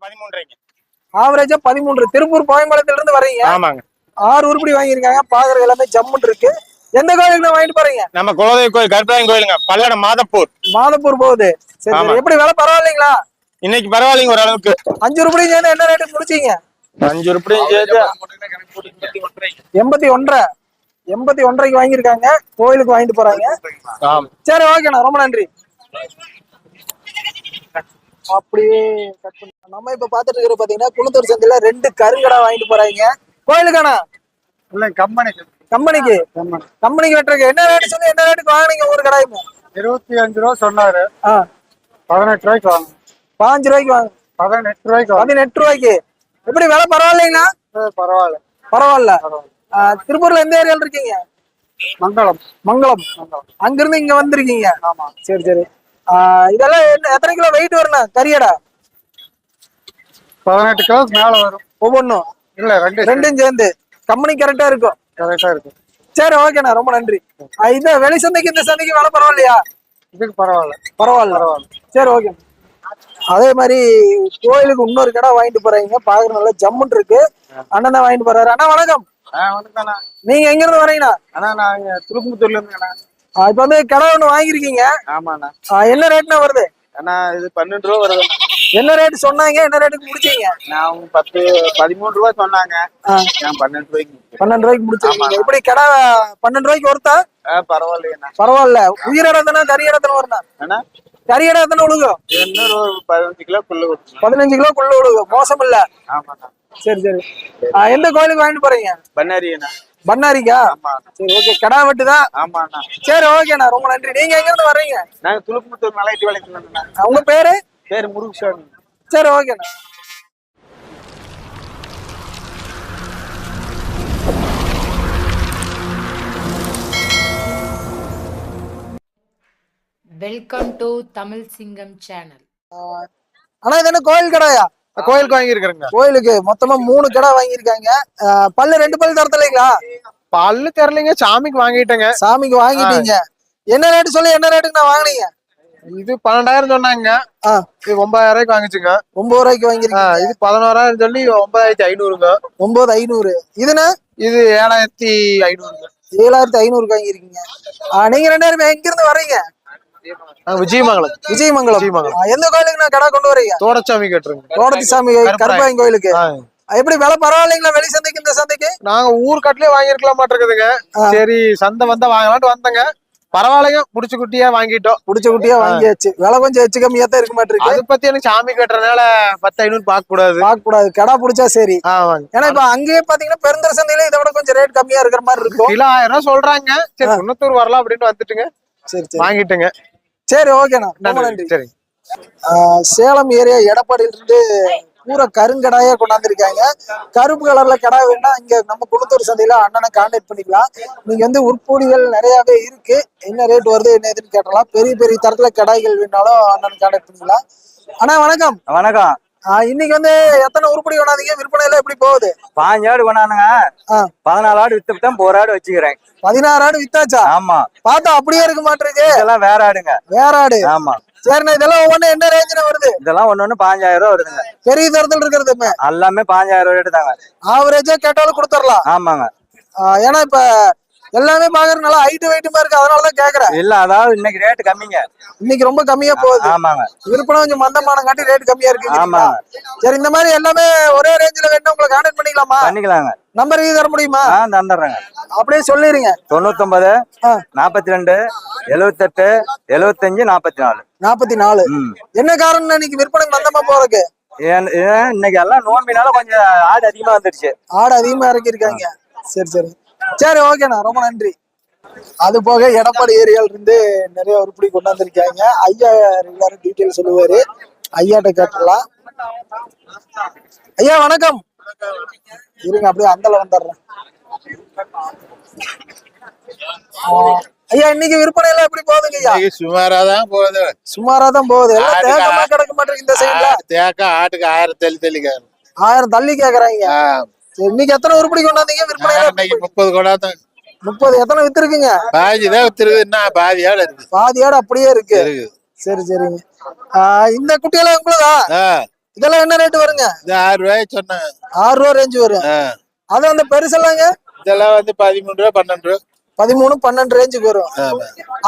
பதிமூன்றரைக்கு ஆவரேஜா பதிமூன்று. திருப்பூர் கோயம்பாளத்துல இருந்து வர்றீங்க. ஆமாங்க. ஆறு உருப்படி வாங்கியிருக்காங்க. பாக்குறது எல்லாமே ஜம்முன் இருக்கு. எந்த கோயிலுக்கு வாங்கிட்டு போறீங்க? நம்ம குலதெய்வ கோயில் கருப்பராயன் கோயிலுங்க. பல்லடம் மாதப்பூர். மாதப்பூர் போகுது. சரி எப்படி விலை பரவாயில்லைங்களா? இன்னைக்கு பரவாயில்லைங்க ஓரளவுக்கு. அஞ்சு ரூபாய் சேர்ந்து என்ன ரேட்டுக்கு முடிச்சீங்க? அஞ்சு ரூபாயும் சேர்த்து எண்பத்தி ஒன்றரை. எண்பத்தி ஒன்றரைக்கு வாங்கியிருக்காங்க. கோயிலுக்கு வாங்கிட்டு போறாங்க. சரி ஓகேண்ணா. ரொம்ப நன்றி. அப்படியே cut பண்ணி- நம்ம இப்ப பாத்துட்டு இருக்கிற பாத்தீங்கன்னா குளத்தூர் சந்தையில ரெண்டு கருங்கடா வாங்கிட்டு போறாங்க. கோயிலுக்காண்ணா இல்ல கம்பெனி கம்பெனிக்கு? கம்பெனிக்கு வெட்டுறதுக்கு என்ன ரேட்டு சொல்லி என்ன ரேட்டுக்கு வாங்குனீங்க ஒரு கடாயுமே இருபத்தி அஞ்சு ரூபா சொன்னாரு. பதினெட்டு ரூபாய்க்கு வாங்க பாஞ்சு ரூபாய்க்கு வாங்க பதினெட்டு ரூபாய்க்கு பதினெட்டு ரூபாய்க்கு. எப்படி விலை பரவாயில்லைங்களா? பரவாயில்ல. பரவாயில்ல. திருப்பூர்ல எந்த ஏரியால இருக்கீங்க? மங்களம். மங்களம். அங்கிருந்து இங்க வந்திருக்கீங்க. ஆமா. சரி சரி. இதெல்லாம் எத்தனை கிலோ வெயிட் வரணும் கரியடா பதினெட்டு கிலோ மேல வரும். ஒவ்வொன்றும் இல்ல ரெண்டு ரெண்டும் சேர்ந்து. கம்பெனி கரெக்டா இருக்கும். கரெக்டா இருக்கு சரி ஓகேண்ணா ரொம்ப நன்றி. இந்த வெளி சந்தைக்கு இந்த சந்தைக்கு விலை பரவாயில்லையா? இதுக்கு பரவாயில்ல. பரவாயில்ல. சரி ஓகே அதே மாதிரி கோயிலுக்கு இன்னொரு கடை வாங்கிட்டு போறீங்க. பாக்குற நல்லா ஜம்முன் இருக்கு. அண்ணன் வாங்கிட்டு போறாரு. அண்ணா வணக்கம். நீங்க எங்க இருந்து வரீங்கண்ணா அண்ணா நாங்க திருப்பத்தூர்ல இருந்துங்கண்ணா ஆ, இப்ப வந்து கடை ஒண்ணு வாங்கியிருக்கீங்க. ஆமாண்ணா என்ன ரேட்னா வருது? அண்ணா இது பன்னெண்டு ரூபா வருது என்ன ரேட் சொன்னாங்க? என்ன ரேட்டுக்கு முடிச்சீங்க? நான் பத்து பதிமூணு ரூபா சொன்னாங்க. நான் பன்னெண்டு ரூபாய்க்கு முடிச்சேன். பன்னெண்டு ரூபாய்க்கு முடிச்சிருக்கீங்க இப்படி கடை பன்னெண்டு ரூபாய்க்கு ஒருத்தா? ஆ பரவாயில்லையண்ணா பரவாயில்ல. உயிர் இடத்துல கறி இடத்துல வரணும் கறி இடத்துல விழுகும் இன்னொரு ஒரு பதினஞ்சு கிலோ புல்லு கொடுத்துருங்க பதினஞ்சு கிலோ குள்ள விழுகும் மோசம் இல்ல. சரி சரி. எந்த கோயிலுக்கு வாங்கிட்டு போறீங்க? பண்ணாரி அண்ணா பண்ணாரிக்கா சரி ஓகே கடா வெட்டுதான் ஆமாண்ணா. சரி ஓகேண்ணா ரொம்ப நன்றி. நீங்க எங்க இருந்து வர்றீங்க? நாங்க துளுக்குமுத்தூர் மலையட்டி வேலைக்கு உங்க பேரு? பேர் முருகசாமி சரி ஓகேண்ணா வெல்கம் டு தமிழ் சிங்கம் சேனல் ஆனா இது என்ன கோயில் கடையா? கோயிலுக்கு வாங்கியிருக்கிறேங்க. கோயிலுக்கு மொத்தமா மூணு கடை வாங்கியிருக்காங்க. பல்லு ரெண்டு பல்லு தரத்துலீங்களா? பல்லு தெரியலைங்க சாமிக்கு வாங்கிட்டேங்க. சாமிக்கு வாங்கிட்டீங்க. என்ன ரேட்டு சொல்லி என்ன ரேட்டுக்கு நான் வாங்குனீங்க? இது பன்னெண்டாயிரம் சொன்னாங்க. இது ஒன்பதாயிரம் ரூபாய்க்கு வாங்கிச்சுங்க. ஒன்பது ரூபாய்க்கு வாங்கிருக்கீங்க இது பதினோராயிரம் சொல்லி ஒன்பதாயிரத்தி ஐநூறுங்க. ஒன்பது ஐநூறு. இதுனா? இது ஏழாயிரத்தி ஐநூறுங்க. ஏழாயிரத்தி ஐநூறுக்கு வாங்கியிருக்கீங்க. ஆ, நீங்க ரெண்டு பேரும் எங்க இருந்து வர்றீங்க? நாங்க விஜயமங்கலம். விஜயமங்கலம். விஜயமங்கலம். எந்த கோயிலுக்கு நான் கடை கொண்டு வரீங்க? தோடச்சாமி கேட்டுருங்க கோடத்தி சாமி கருப்பாயன். கோயிலுக்கு. எப்படி விலை பரவாயில்லைங்களா வெளி சந்தைக்கு இந்த சந்தைக்கு? நாங்க ஊர் கட்டிலே வாங்கிருக்கலாம் மாட்டிருக்குதுங்க. சரி சந்தை வந்தா வாங்கலாம்னு வந்தங்க. பரவாயில்லைங்க புடிச்சு குட்டியா வாங்கிட்டோம். புடிச்ச குட்டியா வாங்கியாச்சு. விலை கொஞ்சம் எச்சு கம்மியா தான் இருக்க மாட்டிருக்கு. அது பத்தி எனக்கு சாமி கட்டுறதுனால பத்து ஐநூறு பார்க்க கூடாது பார்க்க கூடாது கடா புடிச்சா சரி. ஏன்னா இப்ப அங்கேயே பாத்தீங்கன்னா பெருந்தர சந்தையில இதை விட கொஞ்சம் ரேட் கம்மியா இருக்கிற மாதிரி இருக்கும். கிலோ ஆயிரம் ரூபாய் சொல்றாங்க. சரி குன்னத்தூர் வரலாம் அப்படின்னு வந்துட்டுங்க. சரி சரி. வாங்கிட்டுங்க. சரி ஓகேண்ணா. ரொம்ப நன்றி. சரி. சேலம் ஏரியா எடப்பாடியில இருந்து பூரா கருங்கடாயா கொண்டாந்துருக்காங்க. கருப்பு கலர்ல கடா வேணா இங்க நம்ம குளத்தூர் சந்தையில அண்ணனை கான்டாக்ட் பண்ணிக்கலாம். நீங்க வந்து உட்பொடிகள் நிறையவே இருக்கு. என்ன ரேட் வருது என்ன எதுன்னு கேட்டலாம். பெரிய பெரிய தரத்துல கடாய்கள் வேணாலும் அண்ணனை கான்டாக்ட் பண்ணிக்கலாம். அண்ணா வணக்கம். வணக்கம். இன்னைக்கு வந்து எத்தனை உருப்படி கொண்டாந்தீங்க? விற்பனை எல்லாம் எப்படி போகுது? பாஞ்சு ஆடு கொண்டாந்துங்க. ஆ. பதினாலு ஆடு வித்து தான் ஒரு ஆடு வச்சுக்கிறேன். பதினாறு ஆடு வித்தாச்சா? ஆமா. பார்த்தா அப்படியே இருக்க மாட்டிருக்கு. இதெல்லாம் வேற ஆடுங்க. வேற ஆடு. ஆமா. சரிண்ணா இதெல்லாம் ஒவ்வொன்றும் என்ன ரேஞ்சில் வருது? இதெல்லாம் ஒண்ணு ஒண்ணு பாஞ்சாயிரம் ரூபா வருதுங்க. பெரிய தரத்துல இருக்கிறதுமே எல்லாமே பாஞ்சாயிரம் ரூபாய் தாங்க. ஆவரேஜா கேட்டாலும் கொடுத்துடலாம் ஆமாங்க. ஏன்னா இப்ப எல்லாமே பாக்குறது நல்லா ஹைட் வெயிட்டுமா இருக்கு. அதனாலதான் கேக்குறேன். இல்ல அதாவது இன்னைக்கு ரேட் கம்மிங்க. இன்னைக்கு ரொம்ப கம்மியா போகுது. ஆமாங்க. விற்பனை கொஞ்சம் மந்தமான காட்டி ரேட் கம்மியா இருக்கு. ஆமாங்க. சரி இந்த மாதிரி எல்லாமே ஒரே ரேஞ்சில வேணும் உங்களை கான்டாக்ட் பண்ணிக்கலாமா? பண்ணிக்கலாங்க. நம்பர் இது தர முடியுமா? ஆ தந்துடுறேங்க. அப்படியே சொல்லிருங்க. தொண்ணூத்தொன்பது. நாற்பத்தி ரெண்டு எழுவத்தெட்டு எழுவத்தஞ்சு நாற்பத்தி நாலு நாற்பத்தி நாலு என்ன காரணம் இன்னைக்கு விற்பனை மந்தமா போறதுக்கு? இன்னைக்கு எல்லாம் நோம்பினால கொஞ்சம் ஆடு அதிகமா வந்துருச்சு ஆடு அதிகமா இறக்கி இருக்காங்க சரி சரி. சரி ஓகேண்ணா. ரொம்ப நன்றி. அது போக எடப்பாடி ஏரியால இருந்து நிறைய உருப்படி கொண்டாந்துருக்காங்க ஐயா ரெகுலரா டீட்டெயில் சொல்லுவாரு. ஐயாட்ட கேட்டுடலாம். ஐயா வணக்கம். இருங்க அப்படியே அந்தல வந்துடுறேன். ஐயா இன்னைக்கு விற்பனை எல்லாம் எப்படி போகுதுங்க ஐயா? சுமாரா தான் போகுது. சுமாரா தான் போகுது. எல்லாம் தேக்கமா கிடக்க மாட்டேங்குது இந்த சைடுல. தேக்கா ஆட்டுக்கு ஆயிரம் தள்ளி தள்ளி கேட்கணும். ஆயிரம் தள்ளி கேக்குறாங்க இன்னைக்கு எத்தனை உருப்படி கொண்டாந்தீங்க? விற்பனை முப்பது கொடாதான் முப்பது எத்தனை வித்துருக்குங்க? பாதி தான் வித்துருக்கு இன்னும் பாதியோட இருக்கு. பாதியோட அப்படியே இருக்கு. சரி சரிங்க. இந்த குட்டியெல்லாம் உங்களுதா இதெல்லாம் என்ன ரேட் வருங்க? இது ஆறு ரூபாய் சொன்னாங்க ஆறு ரூபா ரேஞ்ச் வரும். அது அந்த பெருசெல்லாங்க? இதெல்லாம் வந்து பதிமூணு ரூபா பன்னெண்டு. ரூபா பதிமூணு பன்னெண்டு ரேஞ்சுக்கு வரும்.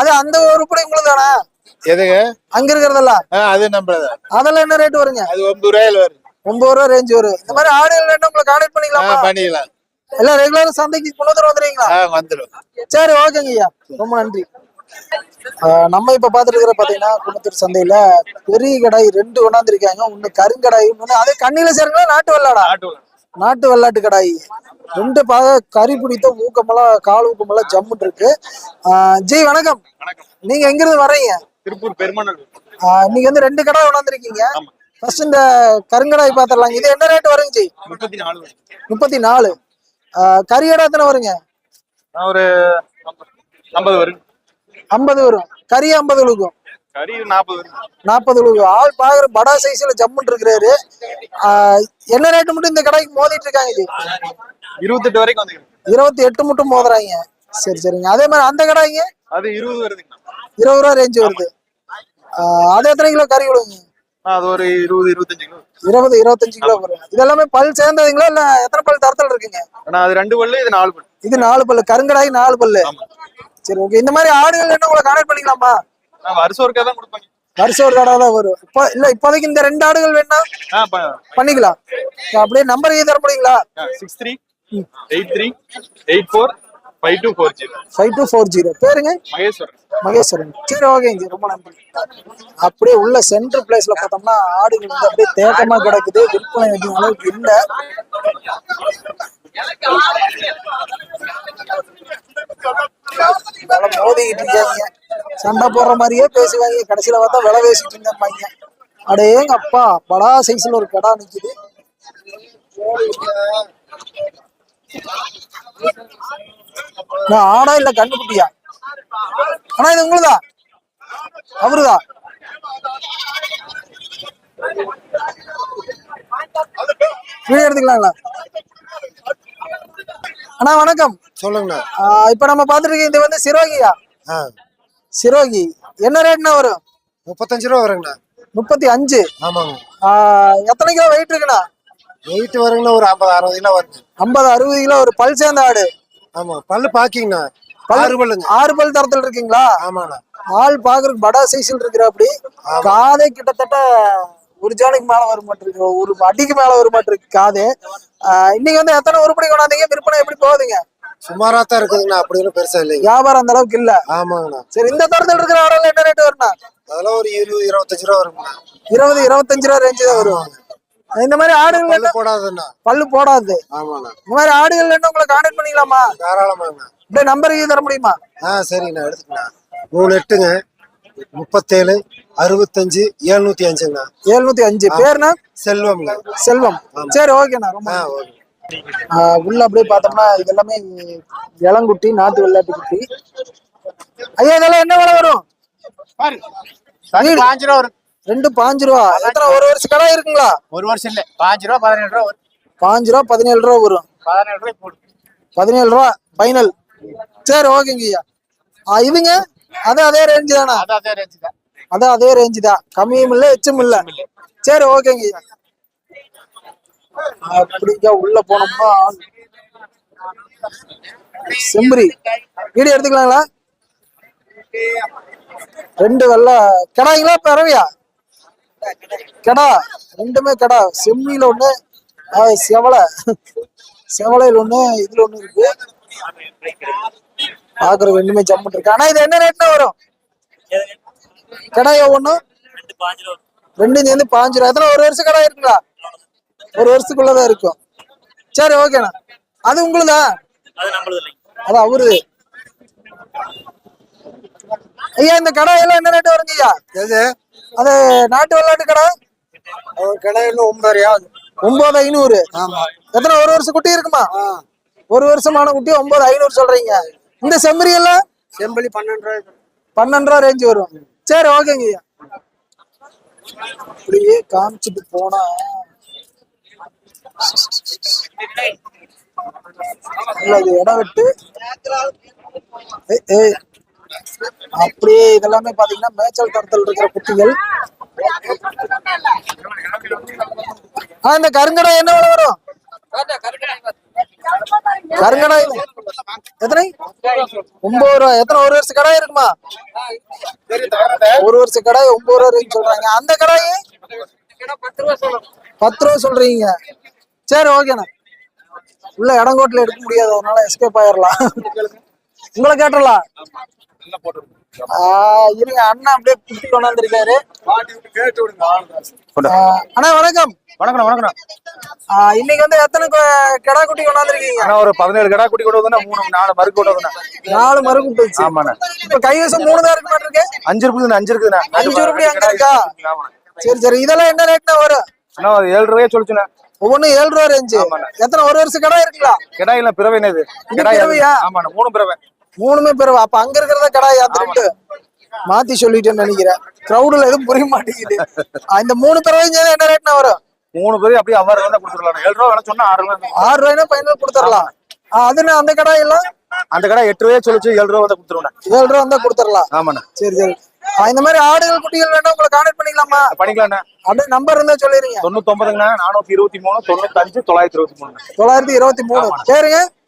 அது அந்த உருப்படி உங்களுக்கு தானே எதுங்க? அங்க இருக்கிறதெல்லாம்? அது நம்மளதான். அதெல்லாம் என்ன ரேட் வருங்க? அது ஒன்பது ரூபாயில வரும் ஒன்பது ரூபா ரேஞ்ச் வரும். இந்த மாதிரி ஆடுகள் வேணும் உங்களை கான்டாக்ட் பண்ணிக்கலாமா? பண்ணிக்கலாம். எல்லாம் ரெகுலர் சந்தைக்கு கொண்டு வந்து வந்துடுறீங்களா ஆ வந்துடும் சரி ஓகேங்க ஐயா. ரொம்ப நன்றி. நம்ம இப்ப பாத்துட்டு இருக்கிற பாத்தீங்கன்னா குணத்தூர் சந்தையில பெரிய கடாய் ரெண்டு கொண்டாந்துருக்காங்க. ஒண்ணு கருங்கடாய் ஒண்ணு அதே கண்ணில சேருங்களா நாட்டு வெள்ளாடா? நாட்டு வெள்ளாட்டு கடாய். ரெண்டு பாக கறி பிடித்த ஊக்கமெல்லாம் கால் ஊக்கமெல்லாம் ஜம்முன்னு இருக்கு. ஆ, ஜி வணக்கம். நீங்க எங்க இருந்து வர்றீங்க? திருப்பூர் ஆ, நீங்க வந்து ரெண்டு கடை கொண்டாந்துருக்கீங்க. ஃபர்ஸ்ட் இந்த கருங்கடாய் பாத்திரலாம். இது என்ன ரேட் வருங்க ஜி? முப்பத்தி நாலு முப்பத்தி நாலு கடை எத்தனை வருங்க? ஒரு ஐம்பது வரும் ஐம்பது வரும். கறி ஐம்பது விழுக்கும் கறி நாற்பது நாற்பது ஆள் பாக்குற படா சைஸ்ல ஜம்முன்னு இருக்கிறாரு என்ன ரேட்டு மட்டும் இந்த கடைக்கு மோதிட்டு இருக்காங்க ஜி? இருபத்தெட்டு வரைக்கும் இருபத்தி எட்டு மட்டும் மோதுறாங்க. சரி சரிங்க. அதே மாதிரி அந்த கடைங்க அது இருபது வருதுங்கண்ணா இருபது ரூபா ரேஞ்ச் வருது. அது எத்தனை கிலோ கறி விழுங்க அது ஒரு இருபது இருபத்தஞ்சு கிலோ. இருபது இருபத்தஞ்சு கிலோ வரும் இதெல்லாமே பல் சேர்ந்ததுங்களா இல்ல எத்தனை பல் தரத்தில் இருக்குங்க? ஆனா அது ரெண்டு பல்லு இது நாலு பல்லு. இது நாலு பல்லு கருங்கடாய் நாலு பல்லு. சரி ஓகே இந்த மாதிரி ஆடுகள் என்ன உங்களை கனெக்ட் பண்ணிக்கலாமா? வருஷம் ஒருக்கா தான் கொடுப்பாங்க. வருஷம் ஒரு தடவை தான் வரும். இப்போ இல்ல இப்போதைக்கு இந்த ரெண்டு ஆடுகள் வேணா பண்ணிக்கலாம். அப்படியே நம்பர் தர முடியுங்களா? Six three eight three eight four five two four zero five two four zero பேருங்க? மகேஸ்வரன். மகேஸ்வரன். சரி ஓகேங்க ரொம்ப நன்றி அப்படியே உள்ள சென்டர் பிளேஸ்ல பார்த்தோம்னா ஆடுகள் வந்து அப்படியே தேக்கமா கிடக்குது. விற்பனை அதிகம் அளவுக்கு இல்ல. மோதிக்கிட்டு இருக்காங்க சண்டை போடுற மாதிரியே பேசுவாங்க. கடைசியில பார்த்தா விலை பேசிட்டு இருந்தாங்க அடேங்க அப்பா படா சைஸ்ல ஒரு கடா நிக்குது. ஆடா இல்ல கண்ணுக்குட்டியா? ஆனா இது உங்களுதா? அவருதா? வீடியோ எடுத்துக்கலாங்களா அண்ணா. வணக்கம். சொல்லுங்கண்ணா. இப்ப நம்ம பாத்துட்டு இது வந்து சிரோகியா? சிரோகி என்ன ரேட்னா வரும்? முப்பத்தஞ்சு ரூபா வருங்கண்ணா. முப்பத்தி அஞ்சு. ஆமாங்க. எத்தனை கிலோ வெயிட் இருக்குண்ணா? வெயிட் வருங்கண்ணா ஒரு ஐம்பது அறுபது கிலோ வருங்க ஐம்பது அறுபது கிலோ ஒரு பல் சேர்ந்த ஆடு. ஆமா பல்லு பாக்கிங்கண்ணா. ஆறு பல்லுங்க. ஆறு பல் தரத்துல இருக்கீங்களா? ஆமாண்ணா. ஆள் பாக்குறதுக்கு படா சைஸ்ல இருக்கிற அப்படி காதே கிட்டத்தட்ட ஒரு ஜானுக்கு மேல வர மாட்டிருக்கு ஒரு அடிக்கு மேல வர மாட்டிருக்கு காது. இன்னைக்கு வந்து எத்தனை உருப்படி கொண்டாந்தீங்க? விற்பனை எப்படி போகுதுங்க? சுமாரா தான் இருக்குதுங்கண்ணா அப்படி ஒன்றும் பெருசா இல்லைங்க. வியாபாரம் அந்த அளவுக்கு இல்ல. ஆமாங்கண்ணா. சரி இந்த தரத்துல இருக்கிற ஆடெல்லாம் என்ன ரேட் வரும்னா அதெல்லாம் ஒரு இருபது இருபத்தஞ்சு ரூபா வருங்கண்ணா. இருபது இருபத்தஞ்சு ரூபா ரேஞ்சு தான் வரும். இந்த மாதிரி ஆடுகள் போடாதுண்ணா. பல்லு போடாது. ஆமாண்ணா. இந்த மாதிரி ஆடுகள் என்ன உங்களை கான்டாக்ட் பண்ணிக்கலாமா? தாராளமாங்கண்ணா இப்படியே நம்பர் தர முடியுமா? ஆ சரிங்கண்ணா எடுத்துக்கண்ணா. மூணு எட்டுங்க. முப்பத்தேழு அறுபத்தஞ்சு எழுநூத்தி அஞ்சுங்கண்ணா எழுநூத்தி அஞ்சு பேர்னா செல்வம்ங்க செல்வம் சரி ஓகேண்ணா ரொம்ப உள்ள அப்படியே பார்த்தோம்னா இது எல்லாமே இளங்குட்டி நாட்டு வெள்ளாட்டு குட்டி. ஐயா இதெல்லாம் என்ன விலை வரும். பாஞ்சு ரூபா வரும். ரெண்டு பாஞ்சு ரூபா. எத்தனை ஒரு வருஷம் கடை இருக்குங்களா? ஒரு வருஷம் இல்ல. பாஞ்சு ரூபா பதினேழு ரூபா வரும். பாஞ்சு ரூபா பதினேழு ரூபா வரும். பதினேழு ரூபாய் போடு. பதினேழு ரூபா ஃபைனல் சரி ஓகேங்க ஐயா ஆ இதுங்க அது அதே ரேஞ்சு தானா? அதான் அதே ரேஞ்சு தான். அதான் அதே ரேஞ்சு தான். கம்மியும் இல்ல எச்சும் இல்ல. சரி ஓகேங்க ஐயா அப்படிங்க உள்ள போனோம்னா செம்பரி. வீடியோ எடுத்துக்கலாங்களா? ரெண்டு வெள்ளை. கிடாய்ங்களா பிறவையா கிடா ரெண்டுமே கடா. செம்மியில ஒண்ணு செவலை. செவலையில ஒண்ணு இதுல ஒண்ணு இருக்கு. பாக்குறது ரெண்டுமே ஜம்முன் இருக்கு ஆனா இது என்ன ரேட்னா வரும்? கடாய் ஒண்ணு? ரெண்டும் சேர்ந்து பாஞ்சு ரூபா. எத்தனை ஒரு வருஷம் கடா இருக்குங்களா? ஒரு வருஷத்துக்குள்ளதான் இருக்கும். சரி ஓகேண்ணா அது உங்களுதா? அது அவருது. ஐயா இந்த கடை எல்லாம் என்ன ரேட் வருங்க ஐயா எது? அது நாட்டு வெள்ளாட்டு கடை ஒரு கடையில் ஒன்பதரையா ஒன்பது ஐநூறு. எத்தனை ஒரு வருஷம் குட்டி இருக்குமா? ஒரு வருஷமான குட்டி ஒன்பது ஐநூறு சொல்றீங்க. இந்த செம்மறி எல்லாம்? செம்பலி பன்னெண்டு ரூபாய் பன்னெண்டு ரூபா ரேஞ்சு வரும். சரி ஓகேங்க அப்படியே காமிச்சிட்டு போனா. இடம் விட்டு. ஏய். அப்படியே இதெல்லாமே பாத்தீங்கன்னா மேய்ச்சல் தரத்தில் இருக்கிற குட்டிகள். ஆஹ் இந்த கருங்கடா என்ன விலை வரும்? கருங்கடா எத்தனை? ஒன்பது ரூபா. எத்தனை? ஒரு வருஷம் கடாய் இருக்குமா? ஒரு வருஷம் கடாய் ஒன்பது ரூபாய்ன்னு சொல்றாங்க. அந்த கடாய்? பத்து ரூபா சொல்றீங்க. சரி ஓகேண்ணா உள்ள இடங்கோட்டில் எடுக்க முடியாது. அதனால எஸ்கேப் ஆயிடலாம் உங்களை கேட்டுடலாம். இருங்க அண்ணா அப்படியே குட்டி கொண்டாந்துருக்காரு அண்ணா வணக்கம். வணக்கம் வணக்கம் ஆஹ் இன்னைக்கு வந்து எத்தனை கொ- கிடா குட்டி கொண்டாந்துருக்கீங்க ஆனா ஒரு பதினேழு கடா குட்டி கொண்டு வந்து மூணு நாலு மறுக்கு கொண்டு வந்து நாலு மறு குட்டி ஆமாண்ணே. இப்ப கைவசம் மூணு தான் இருக்க மாட்டிருக்கு அஞ்சு இருக்குதுண்ணே அஞ்சு இருக்குதுண்ணே. அஞ்சு ரூபாய் அங்க இருக்கா? ஆமாண்ணே. சரி சரி. இதெல்லாம் என்ன ரேட்னா வரும்? அண்ணா ஒரு ஏழு ரூபாயே சொல்லிச்சுண்ணே. ஒவ்வொன்றும் ஏழு ரூபா ரேஞ்சு எத்தனை ஒரு வருஷம் கடை இருக்குங்களா? கிடாயில என்னது? இது கிடாய்? ஆமாண்ணே மூணு பிறவை. மூணுமே பிறகு. அப்ப அங்க இருக்கிறத கடாய் அந்த ரெண்டு மாத்தி சொல்லிட்டேன்னு நினைக்கிறேன். கிரௌடுல எதுவும் புரிய மாட்டேங்குது. இந்த மூணு சேர்ந்து என்ன ரேட்னா வரும்? மூணு பேரும் அப்படியே அவ்வாறு தான் கொடுத்துடலாம். ஏழு ரூபா சொன்னா ஆறு ரூபா ஆறு ரூபாய்னா ஃபைனல் கொடுத்துடலாம். அதுன்னு அந்த கடாய் எல்லாம்? அந்த கடை எட்டு ரூபாயே சொல்லிச்சு ஏழு ரூபா வந்து கொடுத்துருவேன் ஏழு ரூபா வந்தா கொடுத்துடலாம். ஆமாண்ணே. சரி சரி. இந்த மாதிரி ஆடுகள் குட்டிகள் வேணா உங்களை கான்டாக்ட் பண்ணிக்கலாமா? பண்ணிக்கலாண்ணே. அப்படியே நம்பர் இருந்தா சொல்லிடுங்க. தொண்ணூத்தொன்பதுங்கண்ணா நானூத்தி இருபத்தி மூணு தொண்ணூத்தஞ்சு தொள்ளாயிரத்தி இருபத்தி மூணு தொள்ளாயிரத்தி இருபத்தி மூணு. சரிங்க.